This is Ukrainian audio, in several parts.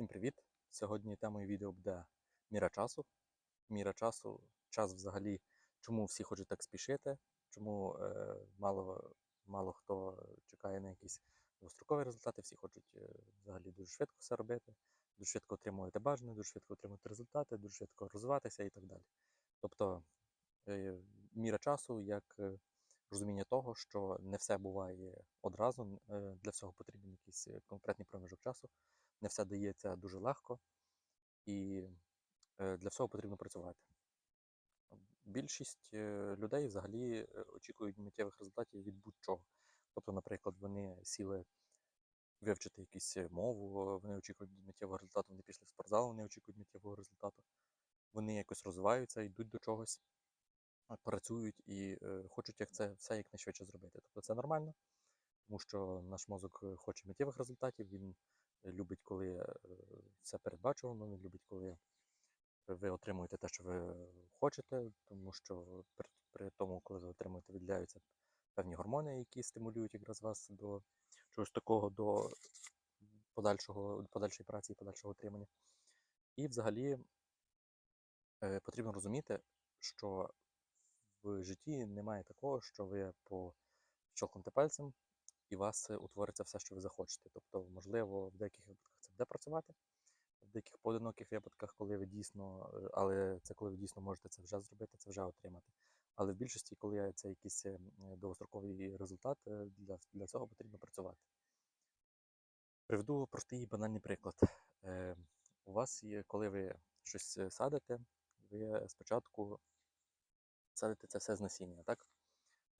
Всім привіт! Сьогодні темою відео буде міра часу. Міра часу, час взагалі, чому всі хочуть так спішити, чому е, мало, мало хто чекає на якісь довгострокові результати, всі хочуть е, взагалі дуже швидко все робити, дуже швидко отримувати бажане, дуже швидко отримувати результати, дуже швидко розвиватися і так далі. Тобто е, міра часу як е, розуміння того, що не все буває одразу, е, для всього потрібен якийсь е, конкретний проміжок часу не все дається дуже легко, і е, для всього потрібно працювати. Більшість е, людей взагалі е, очікують миттєвих результатів від будь-чого. Тобто, наприклад, вони сіли вивчити якусь мову, вони очікують миттєвого результату, вони пішли в спортзал, вони очікують миттєвого результату. Вони якось розвиваються, йдуть до чогось, працюють і хочуть як це все якнайшвидше зробити. Тобто це нормально, тому що наш мозок хоче миттєвих результатів, він любить, коли все передбачувано, він любить, коли ви отримуєте те, що ви хочете, тому що при, при тому, коли ви отримуєте, виділяються певні гормони, які стимулюють якраз вас до чогось такого, до подальшого, подальшої праці подальшого отримання. І взагалі е, потрібно розуміти, що в житті немає такого, що ви по щелкнете пальцем і у вас е, утвориться все, що ви захочете. Тобто, можливо, в деяких випадках це буде працювати, в деяких поодиноких випадках, коли ви дійсно, е, але це коли ви дійсно можете це вже зробити, це вже отримати. Але в більшості, коли це якийсь е, довгостроковий результат, для, для цього потрібно працювати. Приведу простий і банальний приклад. Е, у вас є, коли ви щось садите, ви спочатку садите це все з насіння, так?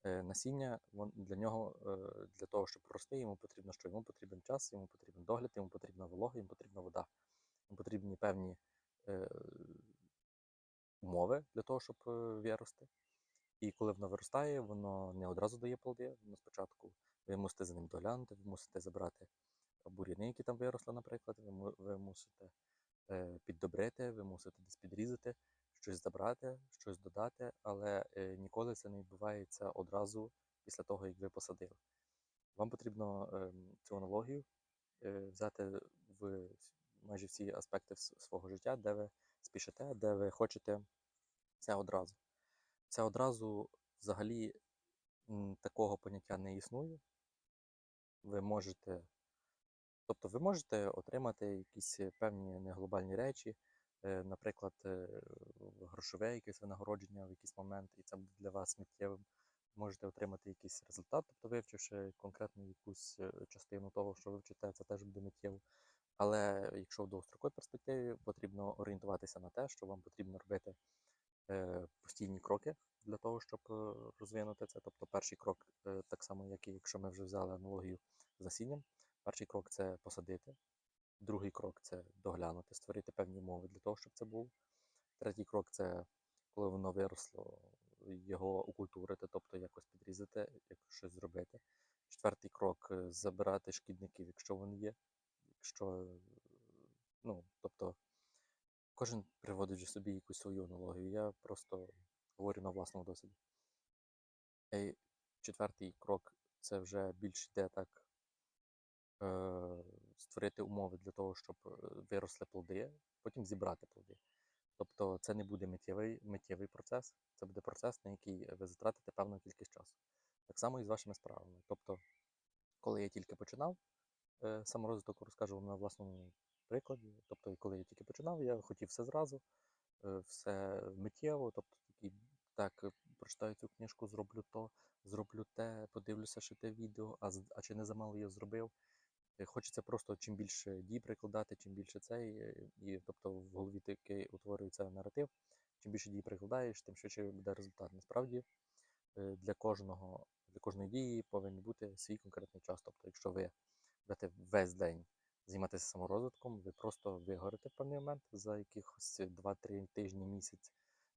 Е, насіння для нього, е, для того, щоб рости, йому потрібно що? Йому потрібен час, йому потрібен догляд, йому потрібна волога, йому потрібна вода. Йому потрібні певні е, умови для того, щоб вирости. І коли воно виростає, воно не одразу дає плоди. Воно спочатку ви мусите за ним доглянути, ви мусите забрати бур'яни, які там виросли, наприклад, ви, мусите піддобрити, ви мусите десь підрізати, щось забрати, щось додати, але е, ніколи це не відбувається одразу після того, як ви посадили. Вам потрібно е, цю аналогію е, взяти в майже всі аспекти свого життя, де ви спішите, де ви хочете все одразу. Це одразу взагалі такого поняття не існує. Ви можете, тобто ви можете отримати якісь певні неглобальні речі, наприклад, е, грошове якесь винагородження в якийсь момент, і це буде для вас миттєвим. Можете отримати якийсь результат, тобто вивчивши конкретну якусь е, частину того, що ви вчите, це теж буде миттєво. Але якщо в довгостроковій перспективі потрібно орієнтуватися на те, що вам потрібно робити е, постійні кроки для того, щоб е, розвинути це. Тобто перший крок, е, так само, як і якщо ми вже взяли аналогію з насінням, перший крок це посадити, другий крок це доглянути, створити певні умови для того, щоб це було. Третій крок це коли воно виросло, його окультурити, тобто якось підрізати, якось щось зробити. Четвертий крок забирати шкідників, якщо вони є. Якщо, ну, тобто, кожен приводить собі якусь свою аналогію. Я просто говорю на власному досвіді. Четвертий крок це вже більш йде так е, створити умови для того, щоб е, виросли плоди, потім зібрати плоди. Тобто це не буде миттєвий, миттєвий процес, це буде процес, на який ви затратите певну кількість часу. Так само і з вашими справами. Тобто, коли я тільки починав е, саморозвиток, розкажу вам на власному прикладі. Тобто, коли я тільки починав, я хотів все зразу, е, все миттєво, тобто такий, так, прочитаю цю книжку, зроблю то, зроблю те, подивлюся ще те відео, а, а чи не замало я зробив. Е, Хочеться просто чим більше дій прикладати, чим більше цей, і тобто в голові такий утворюється наратив. Чим більше дій прикладаєш, тим швидше буде результат. Насправді е, для кожного, для кожної дії повинен бути свій конкретний час. Тобто, якщо ви будете весь день займатися саморозвитком, ви просто вигорите в певний момент за якихось 2-3 тижні, місяць.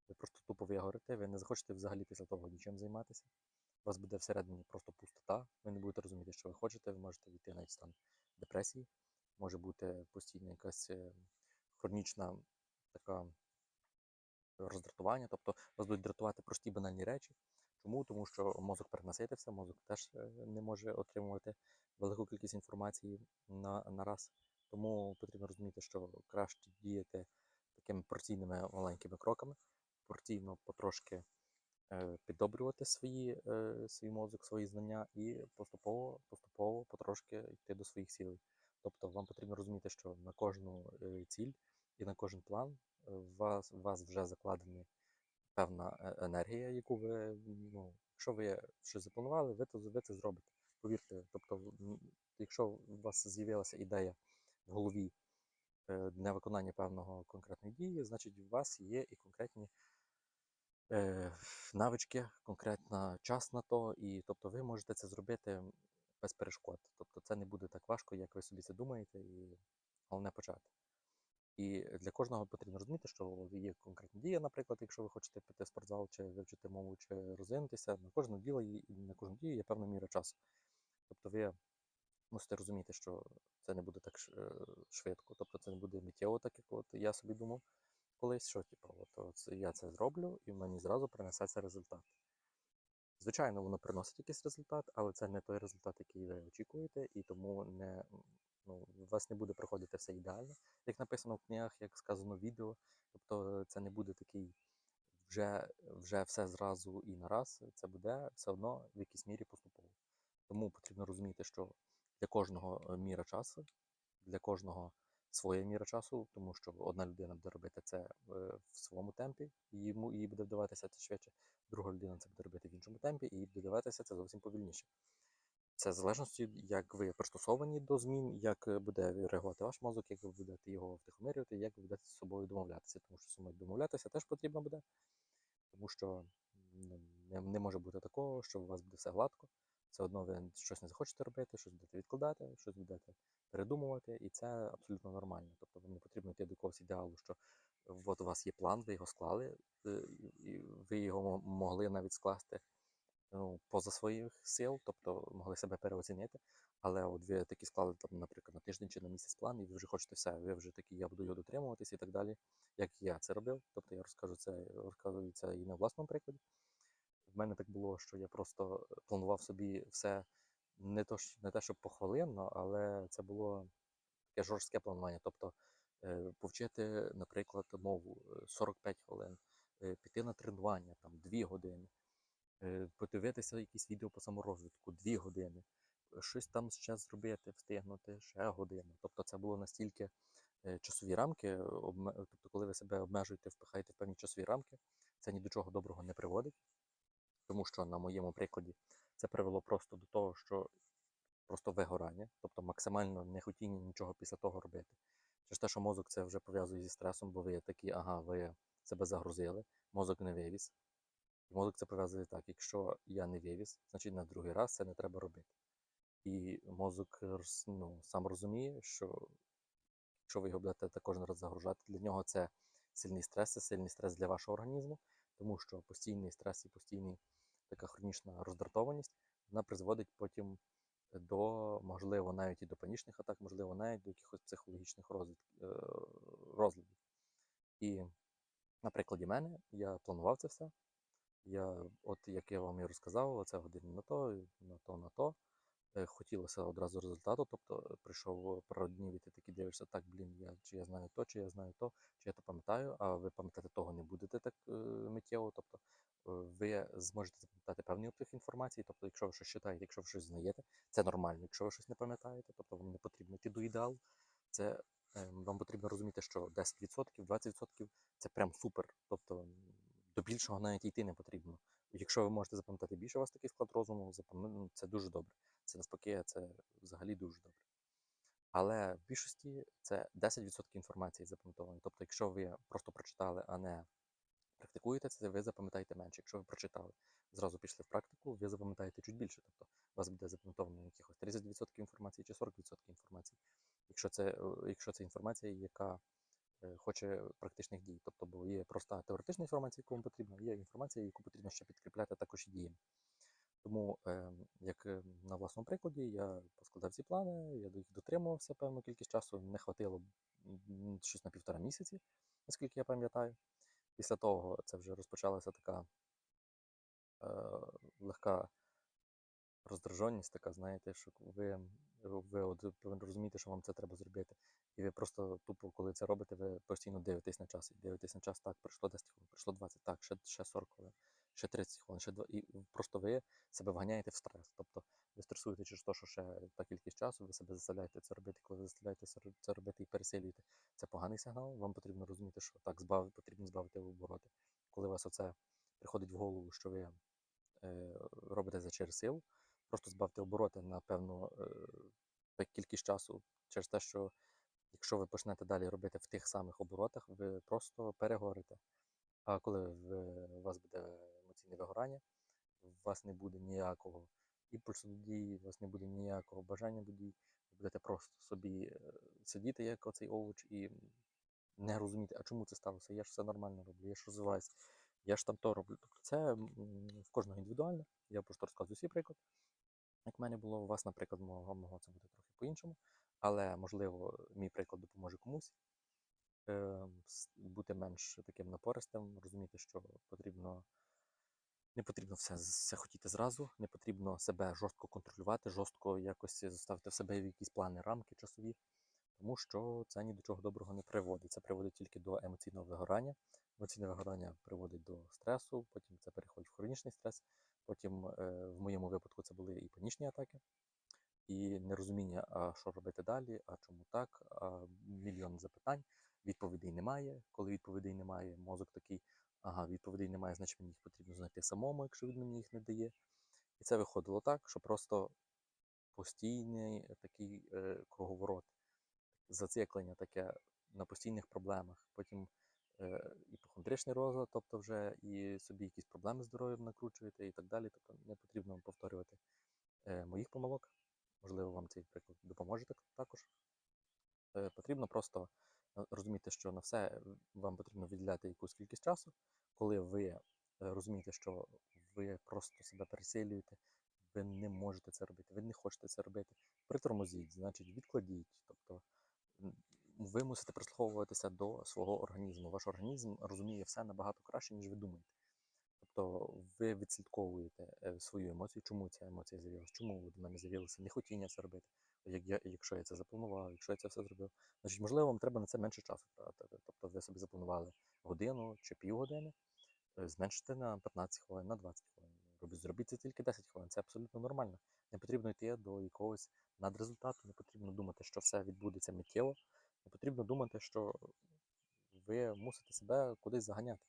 Ви просто тупо вигорите, ви не захочете взагалі після того нічим займатися. У вас буде всередині просто пустота, ви не будете розуміти, що ви хочете, ви можете війти навіть в стан депресії, може бути постійно якась е, хронічна така роздратування, тобто вас будуть дратувати прості банальні речі. Чому? Тому що мозок перенаситився, мозок теж е, не може отримувати велику кількість інформації на, на раз. Тому потрібно розуміти, що краще діяти такими порційними маленькими кроками, порційно потрошки піддобрювати свої, е, свій мозок, свої знання і поступово, поступово потрошки йти до своїх цілей. Тобто вам потрібно розуміти, що на кожну е, ціль і на кожен план е, у вас, у вас вже закладена певна е, енергія, яку ви, ну, якщо ви щось запланували, ви, то, ви це зробите. Повірте, тобто, якщо у вас з'явилася ідея в голові е, для виконання певного конкретної дії, значить у вас є і конкретні е, навички, конкретна час на то, і тобто ви можете це зробити без перешкод. Тобто це не буде так важко, як ви собі це думаєте, і головне почати. І для кожного потрібно розуміти, що є конкретна дія, наприклад, якщо ви хочете піти в спортзал, чи вивчити мову, чи розвинутися, на кожну діло на кожну дію є певна міра часу. Тобто ви мусите розуміти, що це не буде так е, швидко, тобто це не буде миттєво, так як от я собі думав колись, що типу, от, от я це зроблю, і мені зразу принесеться результат. Звичайно, воно приносить якийсь результат, але це не той результат, який ви очікуєте, і тому не, ну, у вас не буде проходити все ідеально, як написано в книгах, як сказано в відео. Тобто це не буде такий вже, вже все зразу і нараз. Це буде все одно в якійсь мірі поступово. Тому потрібно розуміти, що для кожного е, міра часу, для кожного своя міра часу, тому що одна людина буде робити це е, в своєму темпі, і йому їй буде вдаватися це швидше, друга людина це буде робити в іншому темпі, і їй буде вдаватися це зовсім повільніше. Це в залежності, як ви пристосовані до змін, як е, буде реагувати ваш мозок, як ви будете його втихомирювати, як ви будете з собою домовлятися. Тому що з собою домовлятися теж потрібно буде, тому що ну, не, не може бути такого, що у вас буде все гладко. Все одно ви щось не захочете робити, щось будете відкладати, щось будете передумувати, і це абсолютно нормально. Тобто вам не потрібно йти до якогось ідеалу, що от у вас є план, ви його склали, е, і ви його могли навіть скласти ну, поза своїх сил, тобто могли себе переоцінити. Але от ви такі склали, там, наприклад, на тиждень чи на місяць план, і ви вже хочете все, ви вже такі, я буду його дотримуватись і так далі, як я це робив. Тобто я розкажу це, розказую це і на власному прикладі. В мене так було, що я просто планував собі все не то, не те, щоб похвалинно, але це було таке жорстке планування. Тобто е, повчити, наприклад, мову е, 45 хвилин, е, піти на тренування там 2 години, е, подивитися якісь відео по саморозвитку 2 години, е, щось там ще зробити, встигнути ще годину. Тобто це було настільки е, часові рамки, тобто, коли ви себе обмежуєте, впихаєте в певні часові рамки, це ні до чого доброго не приводить. Тому що на моєму прикладі це привело просто до того, що просто вигорання, тобто максимально нехотіння нічого після того робити. Через те, що мозок це вже пов'язує зі стресом, бо ви такі, ага, ви себе загрузили, мозок не вивіз. І мозок це пов'язує так: якщо я не вивіз, значить на другий раз це не треба робити. І мозок ну, сам розуміє, що якщо ви його будете та кожен раз загружати, для нього це сильний стрес, це сильний стрес для вашого організму, тому що постійний стрес і постійний така хронічна роздратованість, вона призводить потім до, можливо, навіть і до панічних атак, можливо, навіть до якихось психологічних е, розладів. І на прикладі мене я планував це все. Я, от як я вам і розказав, оце години на то, на то, на то. Е, Хотілося одразу результату, тобто прийшов пару днів, і ти такий дивишся, так, блін, я, чи я знаю то, чи я знаю то, чи я то пам'ятаю, а ви пам'ятати того не будете так е, миттєво. Тобто ви зможете запам'ятати певний обсяг інформації. Тобто, якщо ви щось читаєте, якщо ви щось знаєте, це нормально. Якщо ви щось не пам'ятаєте, тобто вам не потрібно йти до ідеалу. Це е, вам потрібно розуміти, що 10%, 20% це прям супер. Тобто до більшого навіть йти не потрібно. Якщо ви можете запам'ятати більше, у вас такий склад розуму, ну, це дуже добре. Це навпаки, це взагалі дуже добре. Але в більшості це 10% інформації запам'ятованої. Тобто, якщо ви просто прочитали, а не практикуєте це, ви запам'ятаєте менше. Якщо ви прочитали, зразу пішли в практику, ви запам'ятаєте чуть більше. Тобто у вас буде запам'ятовано якихось 30% інформації чи 40% інформації. Якщо це, е, якщо це інформація, яка е, хоче практичних дій. Тобто, бо є проста теоретична інформація, яку вам потрібна, є інформація, яку потрібно ще підкріпляти також і діями. Тому, е, як е, на власному прикладі, я поскладав ці плани, я до їх дотримувався певну кількість часу, не хватило щось на півтора місяці, наскільки я пам'ятаю. Після того це вже розпочалася така е, легка роздраженість, така, знаєте, що ви ви от розуміти, що вам це треба зробити. І ви просто тупо, коли це робите, ви постійно дивитесь на час. І дивитесь на час, так, пройшло 10 хвилин, пройшло 20, так, ще, ще 40 хвилин, ще 30 хвилин, ще 2. І просто ви себе вганяєте в стрес. Тобто ви стресуєте через те, що ще та кількість часу, ви себе заставляєте це робити. Коли ви заставляєте це робити і пересилюєте, це поганий сигнал. Вам потрібно розуміти, що так, збав, потрібно збавити обороти. Коли у вас оце приходить в голову, що ви е, робите це через силу, просто збавте обороти на певну е, кількість часу через те, що якщо ви почнете далі робити в тих самих оборотах, ви просто перегорите. А коли у вас буде емоційне вигорання, у вас не буде ніякого імпульсу до дії, у вас не буде ніякого бажання до дій, ви будете просто собі е, сидіти як оцей овоч і не розуміти, а чому це сталося? Я ж все нормально роблю, я ж розвиваюся, я ж там то роблю. Тобто це в кожного індивідуально. Я просто розказую свій приклад. Як в мене було, у вас, наприклад, могло, могло це бути трохи по-іншому, але можливо, мій приклад допоможе комусь е, бути менш таким напористим, розуміти, що потрібно. Не потрібно все, все хотіти зразу, не потрібно себе жорстко контролювати, жорстко якось заставити в себе в якісь плани, рамки часові, тому що це ні до чого доброго не приводить. Це приводить тільки до емоційного вигорання. Емоційне вигорання приводить до стресу, потім це переходить в хронічний стрес. Потім, е, в моєму випадку, це були і панічні атаки, і нерозуміння, а що робити далі, а чому так, а мільйон запитань, відповідей немає. Коли відповідей немає, мозок такий, ага, відповідей немає, значить мені їх потрібно знайти самому, якщо він мені їх не дає. І це виходило так, що просто постійний такий е, круговорот, зациклення таке на постійних проблемах. Потім е, іпохондричний розлад, тобто вже і собі якісь проблеми з здоров'ям накручуєте і так далі. Тобто не потрібно повторювати е, моїх помилок. Можливо, вам цей приклад допоможе так- також. Е, Потрібно просто е, розуміти, що на все вам потрібно виділяти якусь кількість часу, коли ви е, розумієте, що ви просто себе пересилюєте, ви не можете це робити, ви не хочете це робити. Притормозіть, значить, відкладіть. Тобто ви мусите прислуховуватися до свого організму. Ваш організм розуміє все набагато краще, ніж ви думаєте. Тобто ви відслідковуєте е, свою емоцію, чому ця емоція з'явилася, чому до мене з'явилося нехотіння це робити. Як я, якщо я це запланував, якщо я це все зробив, значить, можливо, вам треба на це менше часу тратити. Тобто ви собі запланували годину чи півгодини, е, зменшити на 15 хвилин, на 20 хвилин. Зробіть це тільки 10 хвилин. Це абсолютно нормально. Не потрібно йти до якогось надрезультату, не потрібно думати, що все відбудеться миттєво. Не потрібно думати, що ви мусите себе кудись заганяти.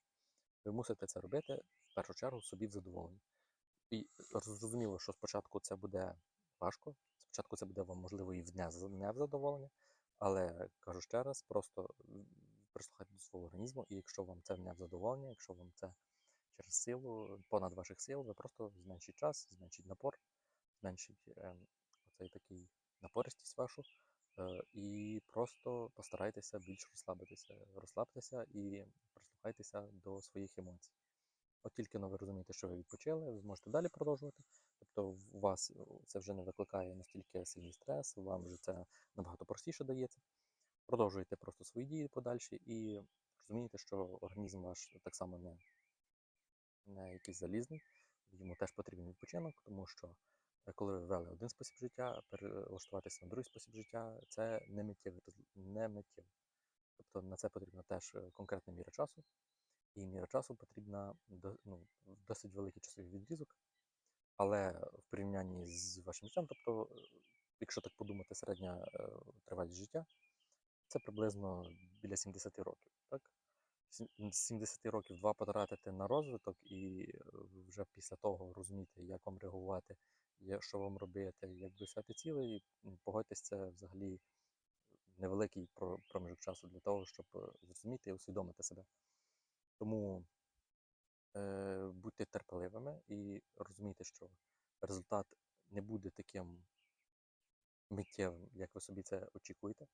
Ви мусите це робити в першу чергу собі в задоволення. І зрозуміло, що спочатку це буде важко, спочатку це буде вам можливо і в з- в задоволення, але кажу ще раз, просто м, прислухайтесь до свого організму, і якщо вам це не в задоволення, якщо вам це через силу, понад ваших сил, ви просто зменшіть час, зменшіть напор, зменшіть ем, оцей такий напористість вашу, е, і просто постарайтеся більш розслабитися, розслабтеся і прислухайтеся до своїх емоцій. От тільки но ви розумієте, що ви відпочили, ви зможете далі продовжувати. Тобто у вас це вже не викликає настільки сильний стрес, вам вже це набагато простіше дається. Продовжуйте просто свої дії подальші і розумієте, що організм ваш так само не, не якийсь залізний, йому теж потрібен відпочинок, тому що е, коли ви ввели один спосіб життя, перелаштуватися на другий спосіб життя це не резул- не миттєво. Тобто на це потрібна теж е, конкретна міра часу. І міра часу потрібна ну, досить великий часовий відрізок, але в порівнянні з вашим життям, тобто, е, якщо так подумати, середня е, тривалість життя це приблизно біля 70 років. Так? З 70 років два потратити на розвиток і е, вже після того розуміти, як вам реагувати, що вам робити, як досягти цілей, погодьтесь, це взагалі невеликий про- проміжок часу для того, щоб зрозуміти і усвідомити себе. Тому будьте терпеливими і розумійте, що результат не буде таким миттєвим, як ви собі це очікуєте.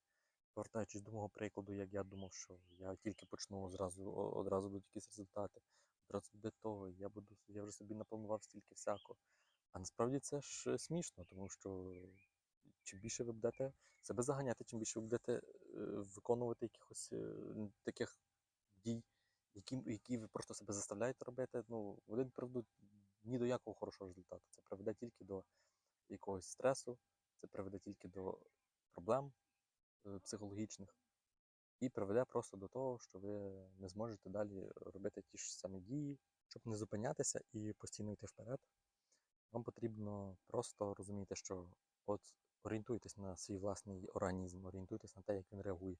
Повертаючись до мого прикладу, як я думав, що я тільки почну зразу одразу будуть якісь результати, одразу буде того, я буду я вже собі напланував стільки всякого. А насправді це ж смішно, тому що чим більше ви будете себе заганяти, чим більше ви будете е, виконувати якихось е, таких дій, які, які ви просто себе заставляєте робити, ну, вони не приведуть ні до якого хорошого результату. Це приведе тільки до якогось стресу, це приведе тільки до проблем е, психологічних і приведе просто до того, що ви не зможете далі робити ті ж самі дії, щоб не зупинятися і постійно йти вперед. Вам потрібно просто розуміти, що от орієнтуйтесь на свій власний організм, орієнтуйтесь на те, як він реагує,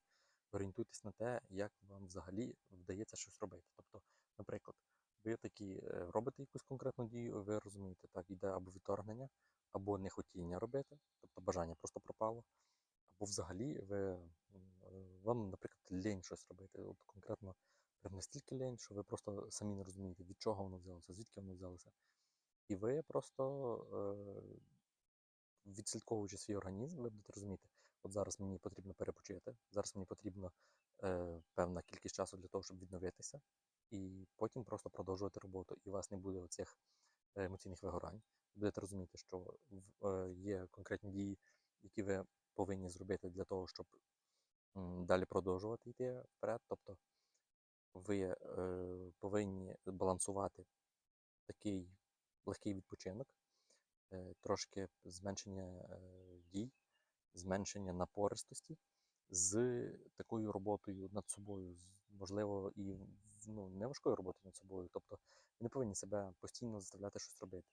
орієнтуйтесь на те, як вам взагалі вдається щось робити. Тобто, наприклад, ви такі е, робите якусь конкретну дію, ви розумієте, так, йде або відторгнення, або нехотіння робити, тобто бажання просто пропало, або взагалі ви, е, вам, наприклад, лінь щось робити. От конкретно настільки лінь, що ви просто самі не розумієте, від чого воно взялося, звідки воно взялося. І ви просто е, відслідковуючи свій організм, ви будете розуміти, от зараз мені потрібно перепочити, зараз мені потрібно е, певна кількість часу для того, щоб відновитися, і потім просто продовжувати роботу. І у вас не буде оцих е, емоційних вигорань. Будете розуміти, що е, є конкретні дії, які ви повинні зробити для того, щоб далі продовжувати йти вперед. Тобто ви е, повинні балансувати такий легкий відпочинок, трошки зменшення дій, зменшення напористості з такою роботою над собою, можливо, і ну, не важкою роботою над собою. Тобто ви не повинні себе постійно заставляти щось робити.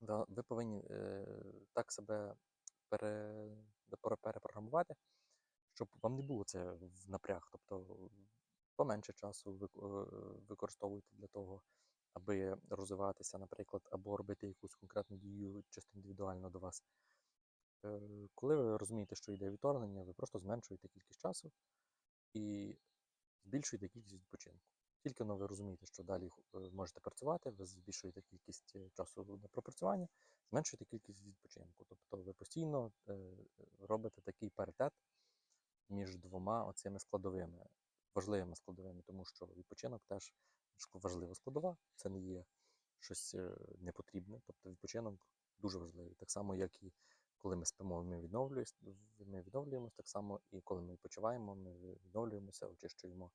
Ви, ви повинні е, так себе пере, пере- перепрограмувати, щоб вам не було це в напряг. Тобто поменше часу вик- е, використовуйте для того, аби розвиватися, наприклад, або робити якусь конкретну дію чисто індивідуально до вас. Е, Коли ви розумієте, що йде відторгнення, ви просто зменшуєте кількість часу і збільшуєте кількість відпочинку. Тільки ви розумієте, що далі е, можете працювати, ви збільшуєте кількість е, часу на пропрацювання, зменшуєте кількість відпочинку. Тобто ви постійно робите такий паритет між двома оцими складовими, важливими складовими, тому що відпочинок теж важлива складова, це не є щось непотрібне. Тобто відпочинок дуже важливий. Так само, як і коли ми спимо, ми відновлюємося, ми відновлюємося, так само і коли ми відпочиваємо, ми відновлюємося, очищуємо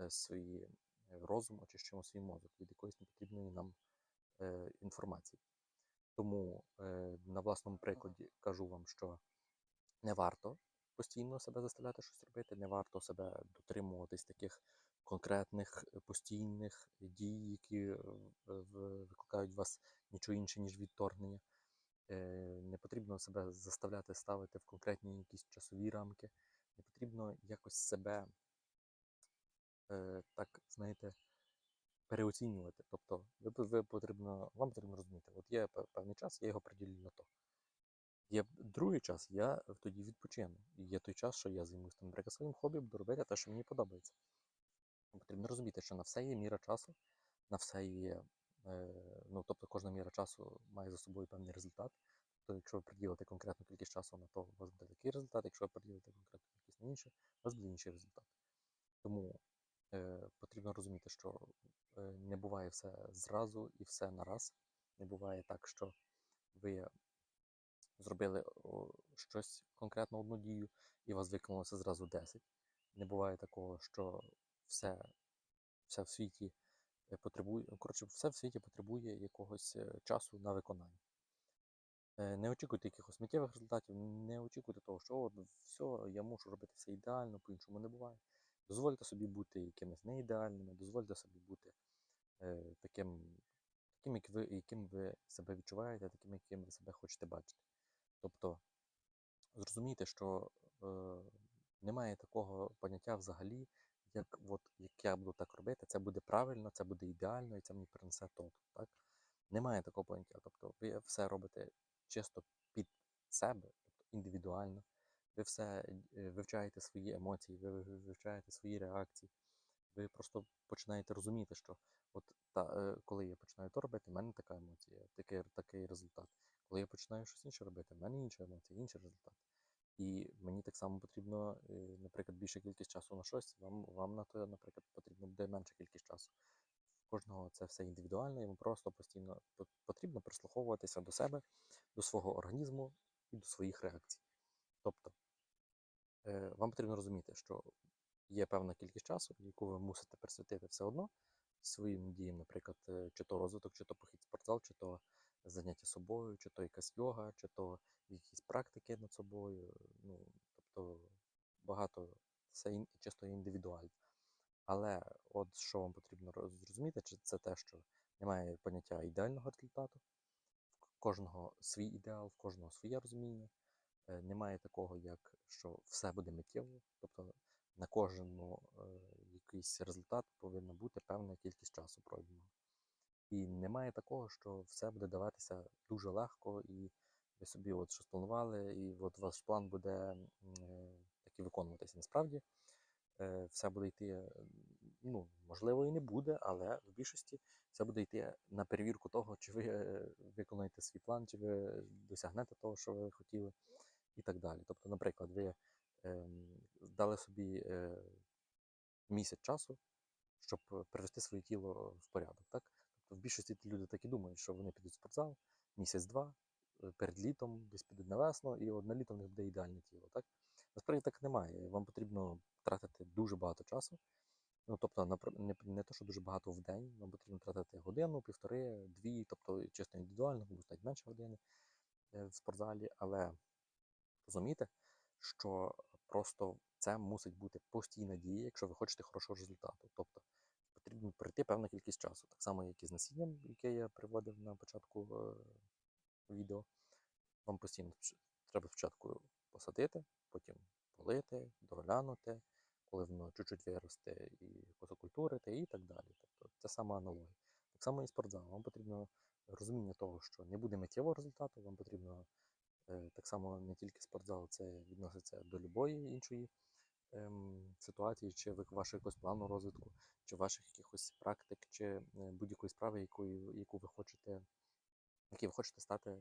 е, свій е, розум, очищуємо свій мозок від якоїсь непотрібної нам е, інформації. Тому на власному прикладі кажу вам, що не варто постійно себе заставляти щось робити, не варто себе дотримуватись таких конкретних постійних дій, які викликають в вас нічого інше, ніж відторгнення. Е, Не потрібно себе заставляти ставити в конкретні якісь часові рамки. Не потрібно якось себе е, так, знаєте, переоцінювати. Тобто, ви, ви потрібно, вам потрібно розуміти, от є певний час, я його приділю на то. Є другий час, я тоді відпочину. Є той час, що я займусь там, наприклад, своїм хобі, буду робити те, що мені подобається. Потрібно розуміти, що на все є міра часу, на все є. Е, ну, тобто кожна міра часу має за собою певний результат. Тобто, якщо ви приділите конкретну кількість часу на то, у вас буде такий результат, якщо ви приділите конкретну кількість на інше, у вас буде інший результат. Тому е, потрібно розуміти, що е, не буває все зразу і все нараз. Не буває так, що ви зробили щось конкретно одну дію, і у вас виконалося зразу 10. Не буває такого, що все, все в світі потребує, коротше, все в світі потребує якогось е, часу на виконання. Е, Не очікуйте якихось миттєвих результатів, не очікуйте того, що от все, я мушу робити все ідеально, по-іншому не буває. Дозвольте собі бути якимись неідеальними, дозвольте собі бути е, таким, таким, як ви, яким ви себе відчуваєте, таким, яким ви себе хочете бачити. Тобто зрозумійте, що е, немає такого поняття взагалі, як от, як я буду так робити, це буде правильно, це буде ідеально і це мені принесе то. Так? Немає такого поняття. Тобто ви все робите чисто під себе, тобто індивідуально. Ви все е, вивчаєте свої емоції, ви ви- вивчаєте свої реакції. Ви просто починаєте розуміти, що от та, е, коли я починаю то робити, в мене така емоція, такий, такий результат. Коли я починаю щось інше робити, в мене інша емоція, інший результат. І мені так само потрібно, е, наприклад, більша кількість часу на щось, вам, вам на то, наприклад, потрібно буде менша кількість часу. Кожного це все індивідуально, йому просто постійно потрібно прислуховуватися до себе, до свого організму і до своїх реакцій. Тобто, е, вам потрібно розуміти, що є певна кількість часу, яку ви мусите присвятити все одно своїм діям, наприклад, е, чи то розвиток, чи то похід спортзал, чи то заняття собою, чи то якась йога, чи то якісь практики над собою. Ну, тобто багато ін- чисто індивідуально. Але от що вам потрібно зрозуміти, чи це те, що немає поняття ідеального результату, в кожного свій ідеал, в кожного своє розуміння. Е, Немає такого, як що все буде миттєво, тобто на кожну е, якийсь результат повинна бути певна кількість часу пройденого. І немає такого, що все буде даватися дуже легко, і ви собі от що спланували, і от ваш план буде м, е, виконуватися. Насправді е, все буде йти, е, ну, можливо, і не буде, але в більшості все буде йти на перевірку того, чи ви е, виконуєте свій план, чи ви досягнете того, що ви хотіли, і так далі. Тобто, наприклад, ви ем, дали собі місяць часу, щоб привести своє тіло в порядок. Так? В більшості люди так і думають, що вони підуть в спортзал місяць-два, е, перед літом, десь підуть на весну, і от на літо в них буде ідеальне тіло. Так? Насправді так немає. Вам потрібно тратити дуже багато часу. Ну, тобто, не, не то, що дуже багато в день, вам потрібно тратити годину, півтори, дві, тобто чисто індивідуально, можуть навіть менше години е, в спортзалі, але розумійте, що просто це мусить бути постійна дія, якщо ви хочете хорошого результату. Тобто потрібно пройти певна кількість часу. Так само, як і з насінням, яке я приводив на початку е, відео. Вам постійно треба спочатку посадити, потім полити, доглянути, коли воно чуть-чуть виросте, і косокультурити, і так далі. Тобто це сама аналогія. Так само і спортзал. Вам потрібно розуміння того, що не буде миттєвого результату, вам потрібно Е, Так само не тільки спортзал, це відноситься до любої іншої ситуації, чи вашого якогось плану розвитку, чи ваших якихось практик, чи е, будь-якої справи, якою, яку ви хочете, в якій ви хочете стати е,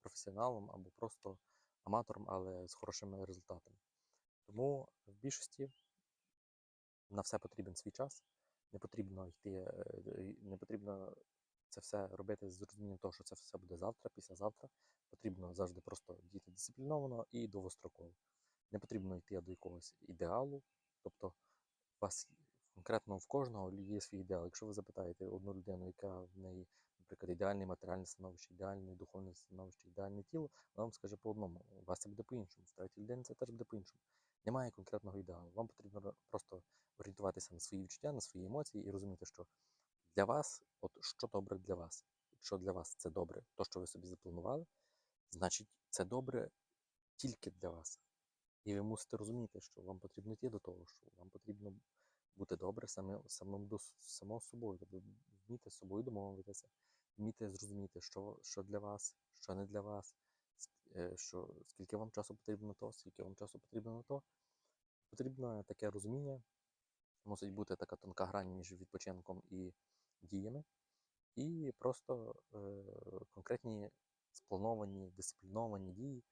професіоналом або просто аматором, але з хорошими результатами. Тому в більшості на все потрібен свій час. Не потрібно йти, е, не потрібно це все робити з розумінням того, що це все буде завтра, післязавтра. Потрібно завжди просто діяти дисципліновано і довгостроково. Не потрібно йти до якогось ідеалу. Тобто, у вас конкретно в кожного є свій ідеал. Якщо ви запитаєте одну людину, яка в неї, наприклад, ідеальне матеріальне становище, ідеальне духовне становище, ідеальне тіло, вона вам скаже по одному. У вас це буде по-іншому, в третій людині це теж буде по-іншому. Немає конкретного ідеалу. Вам потрібно просто орієнтуватися на свої відчуття, на свої емоції і розуміти, що для вас, от що добре для вас. Якщо для вас це добре, то, що ви собі запланували, значить це добре тільки для вас. І ви мусите розуміти, що вам потрібно йти до того, що вам потрібно бути добре саме, самим до, само собою, тобто вміти з собою домовитися, вміти зрозуміти, що, що для вас, що не для вас, е, що, скільки вам часу потрібно на то, скільки вам часу потрібно на то. Потрібно таке розуміння, мусить бути така тонка грань між відпочинком і діями, і просто е, конкретні сплановані, дисципліновані дії,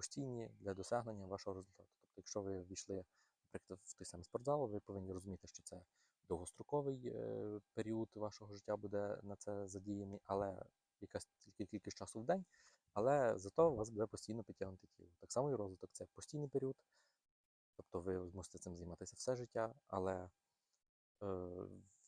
постійні для досягнення вашого результату. Тобто, якщо ви війшли, наприклад, в той самий спортзал, ви повинні розуміти, що це довгостроковий е, період вашого життя буде на це задіяний, але якась тільки кількість часу в день, але зато у вас буде постійно підтягнути тіло. Так само і розвиток це постійний період, тобто ви мусите цим займатися все життя, але е,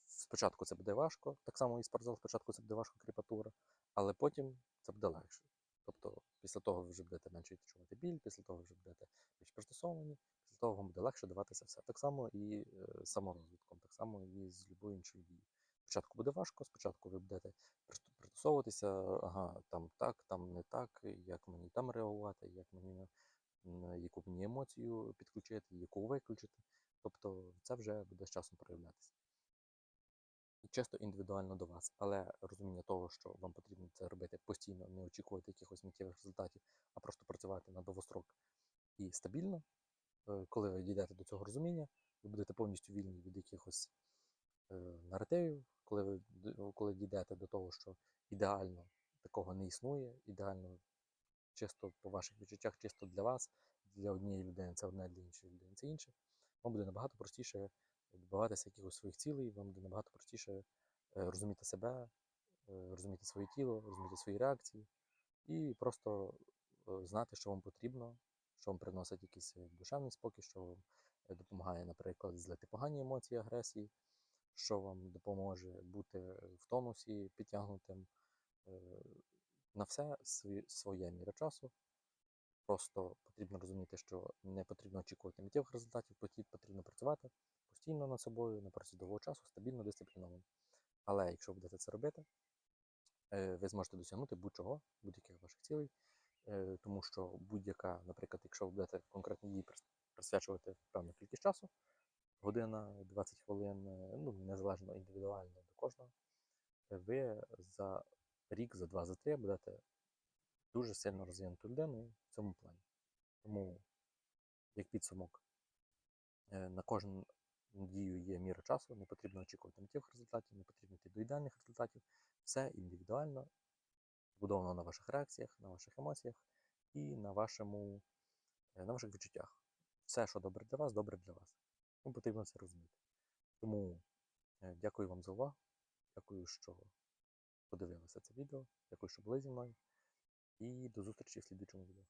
спочатку це буде важко, так само і спортзал, спочатку це буде важко кріпатура, але потім це буде легше. Тобто, після того ви вже будете менше відчувати біль, після того ви вже будете більш пристосовані, після того вам буде легше даватися все. Так само і е, саморозвитком, так само і з будь-якою іншою дією. Спочатку буде важко, спочатку ви будете присто- пристосовуватися, ага, там так, там не так, як мені там реагувати, як мені яку мені емоцію підключити, яку виключити. Тобто це вже буде з часом проявлятися. Чисто індивідуально до вас, але розуміння того, що вам потрібно це робити постійно, не очікувати якихось миттєвих результатів, а просто працювати на довгострок і стабільно. Е, Коли ви дійдете до цього розуміння, ви будете повністю вільні від якихось е, наративів, коли ви коли дійдете до того, що ідеально такого не існує, ідеально чисто по ваших відчуттях, чисто для вас, для однієї людини це одне, для іншої людини це інше, вам буде набагато простіше добиватися якихось своїх цілей, вам буде набагато простіше е, розуміти себе, е, розуміти своє тіло, розуміти свої реакції і просто е, знати, що вам потрібно, що вам приносить якийсь душевний спокій, що вам допомагає, наприклад, злити погані емоції, агресії, що вам допоможе бути в тонусі підтягнутим, На все своє міра часу. Просто потрібно розуміти, що не потрібно очікувати миттєвих результатів, потрібно працювати постійно над собою, на протязі довгого часу, стабільно, дисципліновано. Але якщо будете це робити, е, ви зможете досягнути будь-чого, будь-яких ваших цілей, е, тому що будь-яка, наприклад, якщо ви будете конкретні дії присвячувати певну кількість часу, година, 20 хвилин, е, ну, незалежно індивідуально до кожного, ви за рік, за два, за три будете дуже сильно розвинутою людиною в цьому плані. Тому, як підсумок, на кожну дію є міра часу, не потрібно очікувати миттєвих результатів, не потрібно йти до ідеальних результатів. Все індивідуально, збудовано на ваших реакціях, на ваших емоціях і на, вашому, е, на ваших відчуттях. Все, що добре для вас, добре для вас. Тому потрібно це розуміти. Тому е, дякую вам за увагу. Дякую, що подивилися це відео. Дякую, що були зі мною. І до зустрічі в слідчому відео.